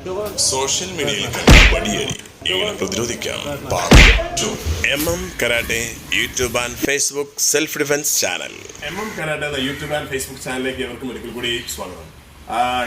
Social മീഡിയയിൽ കണ്ട വടിയടി എങ്ങനെ പ്രതിരോധിക്കാം. M M karate YouTube and Facebook self defence channel. M M karate YouTube and Facebook ചാനലിലേക്ക് എവർക്കും ഒരിക്കൽ കൂടി സ്വാഗതം.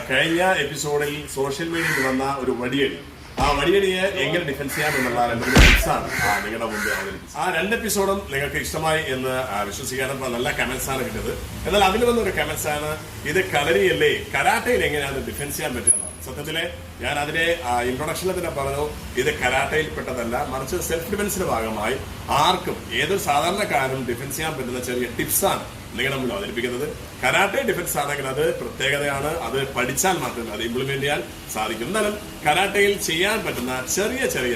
കഴിഞ്ഞ എപ്പിസോഡിൽ സോഷ്യൽ മീഡിയയിൽ വന്ന ഒരു വടിയടി ആ വടിയടിയെ എങ്ങനെ ഡിഫൻസ് ചെയ്യാം എന്നുള്ള രണ്ട് മൂന്ന് ടിപ്സ് ആണ്. നിങ്ങളുടെ മുമ്പ് ആ രണ്ട് എപ്പിസോഡും നിങ്ങൾക്ക് ഇഷ്ടമായി എന്ന് ആ, വിശ്വസിക്കാനും ഇപ്പൊ നല്ല കമന്റ്സ് ആണ് കിട്ടിയത്. എന്നാൽ അതിൽ വന്ന ഒരു കമന്റ്സ് ആണ് ഇത് കളരിയല്ലേ കരാട്ടയിൽ എങ്ങനെയാണ് ഡിഫൻസ് ചെയ്യാൻ പറ്റുന്നത് സത്യത്തിൽ ഞാൻ അതിനെ ഇൻട്രൊഡക്ഷനിൽ തന്നെ പറഞ്ഞു ഇത് കരാട്ടയിൽ പെട്ടതല്ല മറിച്ച് സെൽഫ് ഡിഫൻസിന്റെ ഭാഗമായി ആർക്കും ഏതൊരു സാധാരണക്കാരനും ഡിഫൻസ് ചെയ്യാൻ പറ്റുന്ന ചെറിയ ടിപ്സാണ് നിങ്ങളുടെ അവതരിപ്പിക്കുന്നത്. കരാട്ടെ ഡിഫൻസ് ആണെങ്കിൽ അത് പ്രത്യേകതയാണ്. അത് പഠിച്ചാൽ മാത്രമേ അത് ഇംപ്ലിമെന്റ് ചെയ്യാൻ സാധിക്കും. എന്നാലും കരാട്ടയിൽ ചെയ്യാൻ പറ്റുന്ന ചെറിയ ചെറിയ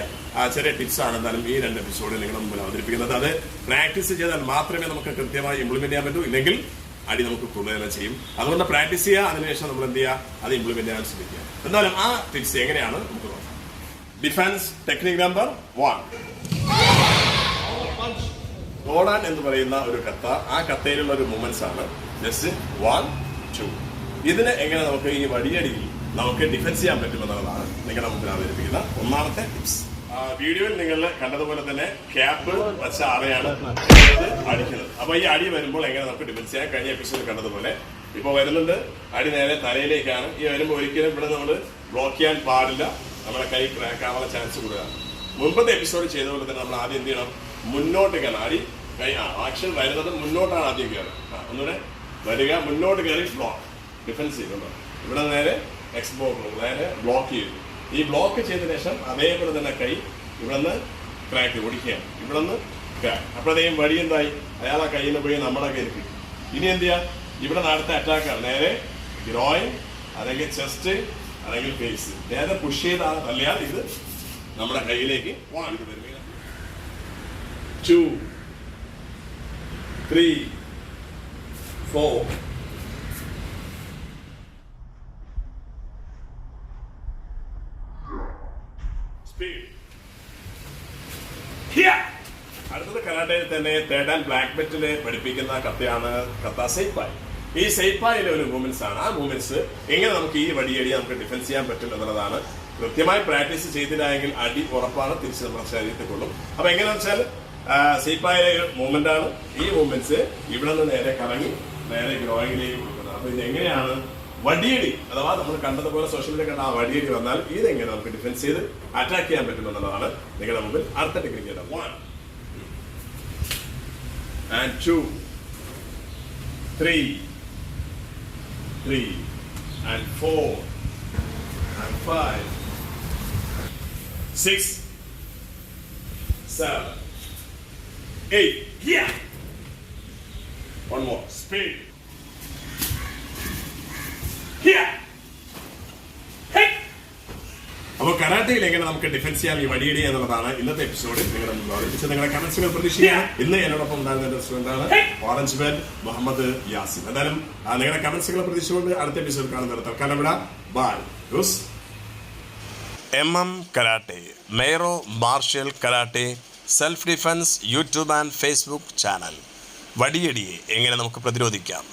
ചെറിയ ടിപ്സ് ആണ് എന്തായാലും ഈ രണ്ട് എപ്പിസോഡിൽ നിങ്ങളുടെ മുമ്പിൽ അവതരിപ്പിക്കുന്നത്. അത് പ്രാക്ടീസ് ചെയ്താൽ മാത്രമേ നമുക്ക് കൃത്യമായി ഇംപ്ലിമെന്റ് ചെയ്യാൻ പറ്റൂ. ഇല്ലെങ്കിൽ അടി നമുക്ക് കൂടുതൽ ചെയ്യും. അതുകൊണ്ട് പ്രാക്ടീസ് ചെയ്യുക അതിനുശേഷം നമ്മൾ എന്ത് ചെയ്യുക? അത് ഇംപ്ലിമെന്റ് ചെയ്യാൻ ശ്രമിക്കുക. എന്നാലും ആ ടിപ്സ് എങ്ങനെയാണ്? നമുക്ക് നോക്കാം. ഡിഫൻസ് ടെക്നിക് നമ്പർ വൺ ഓടാൻ എന്ന് പറയുന്ന ഒരു കത്ത ആ കത്തയിലുള്ള ഒരു മൂമെന്റ്സ് ആണ്. ജസ്റ്റ് വൺ ടു ഇതിനെ എങ്ങനെ നമുക്ക് ഈ വടിയടിയിൽ നമുക്ക് ഡിഫൻസ് ചെയ്യാൻ പറ്റുമെന്നുള്ളതാണ് നിങ്ങളുടെ മുമ്പിൽ അവതരിപ്പിക്കുന്ന ഒന്നാമത്തെ ടിപ്സ് വീഡിയോയിൽ നിങ്ങൾ കണ്ടതുപോലെ തന്നെ ക്യാപ്പ് വച്ച ഇത് അടിക്കുന്നത്. അപ്പൊ ഈ അടി വരുമ്പോൾ എങ്ങനെ നമുക്ക് ഡിഫൻസ് ചെയ്യാം? കഴിഞ്ഞ എപ്പിസോഡിൽ കണ്ടതുപോലെ. ഇപ്പൊ വരുന്നുണ്ട്. അടി നേരെ തലയിലേക്കാണ്. ഈ വരുമ്പോൾ ഒരിക്കലും ഇവിടെ നമ്മൾ ബ്ലോക്ക് ചെയ്യാൻ പാടില്ല. നമ്മുടെ കൈ ക്രാക്ക് ആവാനുള്ള ചാൻസ് കൂടുതലാണ്. മുൻപത്തെ എപ്പിസോഡ് ചെയ്ത പോലെ തന്നെ നമ്മൾ ആദ്യം എന്ത് ചെയ്യണം? മുന്നോട്ട് കയറണം. ആക്ഷൻ വരുന്നത് മുന്നോട്ടാണ് ആദ്യം കയറുക. ഒന്നുകൂടെ വരിക മുന്നോട്ട് കയറി ബ്ലോക്ക് ഡിഫൻസ് ചെയ്യുന്നുണ്ടോ ഇവിടെ നേരെ എക്സ്പോ നേരെ ബ്ലോക്ക് ചെയ്തു. ഈ ബ്ലോക്ക് ചെയ്ത ശേഷം അതേപോലെ തന്നെ കൈ ഇവിടെ നിന്ന് ക്രാക്ക് ഓടിക്കുകയാണ്. ഇവിടെ നിന്ന് ക്രാക്ക് അപ്പോഴത്തേക്കും വഴി എന്തായി? അയാൾ ആ കയ്യിൽ നിന്ന് പോയി കയ്യിൽ കിട്ടി. ഇനി എന്ത് ചെയ്യാ? ഇവിടെ നടത്ത അറ്റാക്കാണ് നേരെ ഗ്രോയിൻ അല്ലെങ്കിൽ ചെസ്റ്റ് അല്ലെങ്കിൽ ഫേസ് നേരെ പുഷ് ചെയ്താണ്. അല്ലാതെ ഇത് നമ്മുടെ കയ്യിലേക്ക് ടു ത്രീ ഫോർ സ്പീഡ് അടുത്തത് കരാട്ടയിൽ തന്നെ തേർഡ് ആൻഡ് ബ്ലാക്ക് ബെറ്റിൽ പഠിപ്പിക്കുന്ന കത്തയാണ് കത്ത സേപ്പായി. ഈ സേപ്പായിലെ ഒരു മൂവ്മെന്റ്സ് ആണ്. ആ മൂവ്മെന്റ്സ് എങ്ങനെ നമുക്ക് ഈ വടിയടി നമുക്ക് ഡിഫൻസ് ചെയ്യാൻ പറ്റും എന്നുള്ളതാണ് കൃത്യമായി പ്രാക്ടീസ് ചെയ്തില്ലെങ്കിൽ അടി ഉറപ്പാണ് തിരിച്ച് നമ്മുടെ ശരീരത്തിൽ കൊള്ളും. അപ്പൊ എങ്ങനെയാണെന്ന് വെച്ചാൽ മൂവ്മെന്റ് ആണ്. ഈ മൂവ്മെന്റ്സ് ഇവിടെ നിന്ന് നേരെ കറങ്ങി നേരെ ഗ്രോയിങ്ങിലേക്ക് കൊടുക്കുന്നത്. അപ്പൊ ഇത് എങ്ങനെയാണ് വടിയടി അഥവാ നമ്മൾ കണ്ടതുപോലെ സോഷ്യൽ മീഡിയ കണ്ട ആ വടിയടി വന്നാൽ ഇതെങ്ങനെ നമുക്ക് ഡിഫൻസ് ചെയ്ത് അറ്റാക്ക് ചെയ്യാൻ പറ്റുമെന്നുള്ളതാണ് നിങ്ങളുടെ മുമ്പിൽ അടുത്ത technique one and two three three and four and five six seven, eight. Yeah. One more. Spin. Yeah. Hey. അപ്പോൾ കരാട്ടയിൽ എങ്ങനെ നമുക്ക് ഡിഫൻസ് ചെയ്യാം ഈ വടിയിടി എന്നുള്ളതാണ് ഇന്നത്തെ എപ്പിസോഡിൽ നിങ്ങളുടെ മുന്നിൽ അവതരിപ്പിച്ചത് നിങ്ങളുടെ കമന്റ്സുകൾ പ്രതീക്ഷിക്കാം ഇന്ന് എന്നോടൊപ്പം ഉണ്ടായിരുന്ന എന്റെ സ്റ്റുഡന്റാണ് ഓറഞ്ച് മാൻ മുഹമ്മദ് യാസിൻ എന്തായാലും നിങ്ങളുടെ കമന്റ്സുകൾ പ്രതീക്ഷിച്ചുകൊണ്ട് അടുത്ത എപ്പിസോഡ് കാണുന്നത് തൽക്കാലം ഇവിടെ bye M M karate മേറോ martial karate self defence YouTube and Facebook channel വടിയടിയെ എങ്ങനെ നമുക്ക് പ്രതിരോധിക്കാം?